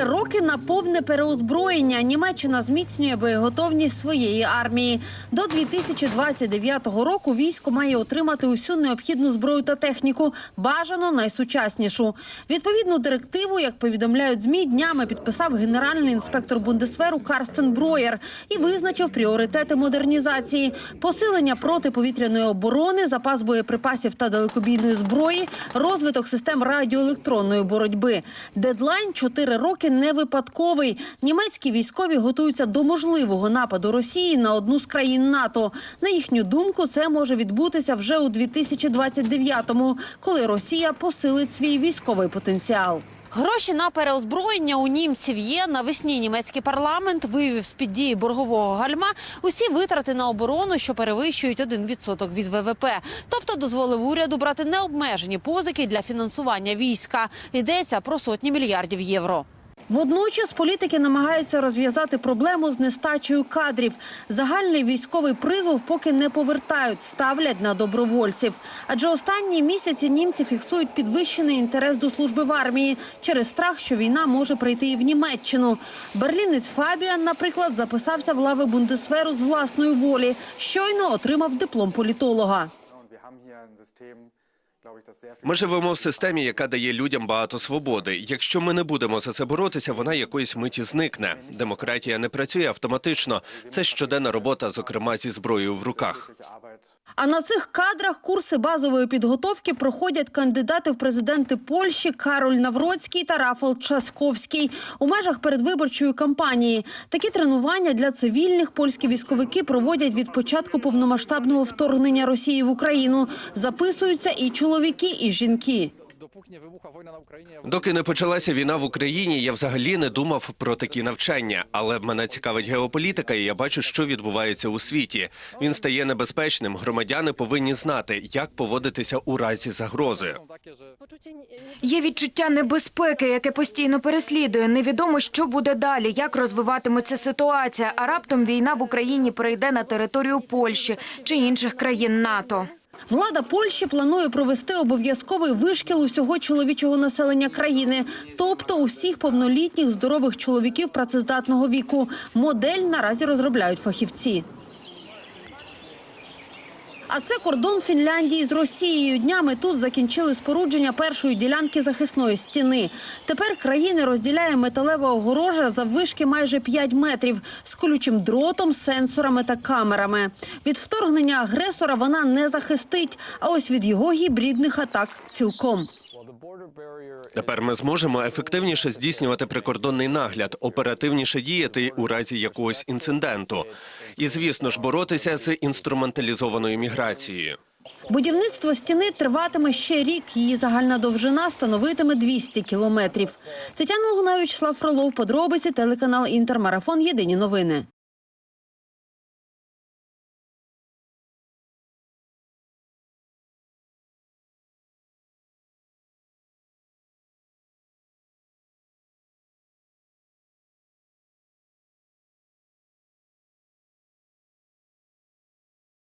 Чотири роки на повне переозброєння Німеччина зміцнює боєготовність своєї армії. До 2029 року військо має отримати усю необхідну зброю та техніку, бажано найсучаснішу. Відповідну директиву, як повідомляють змі, днями підписав генеральний інспектор Бундесверу Карстен Броєр і визначив пріоритети модернізації: посилення протиповітряної оборони, запас боєприпасів та далекобійної зброї, розвиток систем радіоелектронної боротьби. Дедлайн 4 роки не випадковий. Німецькі військові готуються до можливого нападу Росії на одну з країн НАТО. На їхню думку, це може відбутися вже у 2029-му, коли Росія посилить свій військовий потенціал. Гроші на переозброєння у німців є. Навесні німецький парламент вивів з під дії боргового гальма усі витрати на оборону, що перевищують 1% від ВВП. Тобто дозволив уряду брати необмежені позики для фінансування війська. Йдеться про сотні мільярдів євро. Водночас політики намагаються розв'язати проблему з нестачею кадрів. Загальний військовий призов поки не повертають, ставлять на добровольців. Адже останні місяці німці фіксують підвищений інтерес до служби в армії через страх, що війна може прийти і в Німеччину. Берлінець Фабіан, наприклад, записався в лави Бундесверу з власної волі. Щойно отримав диплом політолога. Ми живемо в системі, яка дає людям багато свободи. Якщо ми не будемо за це боротися, вона якоїсь миті зникне. Демократія не працює автоматично. Це щоденна робота, зокрема зі зброєю в руках. А на цих кадрах курси базової підготовки проходять кандидати в президенти Польщі Кароль Навроцький та Рафал Часковський у межах передвиборчої кампанії. Такі тренування для цивільних польські військовики проводять від початку повномасштабного вторгнення Росії в Україну. Записуються і чоловіки, і жінки. Доки не почалася війна в Україні, я взагалі не думав про такі навчання. Але мене цікавить геополітика, і я бачу, що відбувається у світі. Він стає небезпечним. Громадяни повинні знати, як поводитися у разі загрози. Є відчуття небезпеки, яке постійно переслідує. Невідомо, що буде далі, як розвиватиметься ситуація. А раптом війна в Україні перейде на територію Польщі чи інших країн НАТО. Влада Польщі планує провести обов'язковий вишкіл усього чоловічого населення країни, тобто усіх повнолітніх здорових чоловіків працездатного віку. Модель наразі розробляють фахівці. А це кордон Фінляндії з Росією. Днями тут закінчили спорудження першої ділянки захисної стіни. Тепер країни розділяє металева огорожа за вишки майже 5 метрів з колючим дротом, сенсорами та камерами. Від вторгнення агресора вона не захистить, а ось від його гібридних атак цілком. Тепер ми зможемо ефективніше здійснювати прикордонний нагляд, оперативніше діяти у разі якогось інциденту. І, звісно ж, боротися з інструменталізованою міграцією. Будівництво стіни триватиме ще рік. Її загальна довжина становитиме 200 кілометрів. Тетяна Лугунавич, Слав Фролов, подробиці, телеканал Інтермарафон. Єдині новини.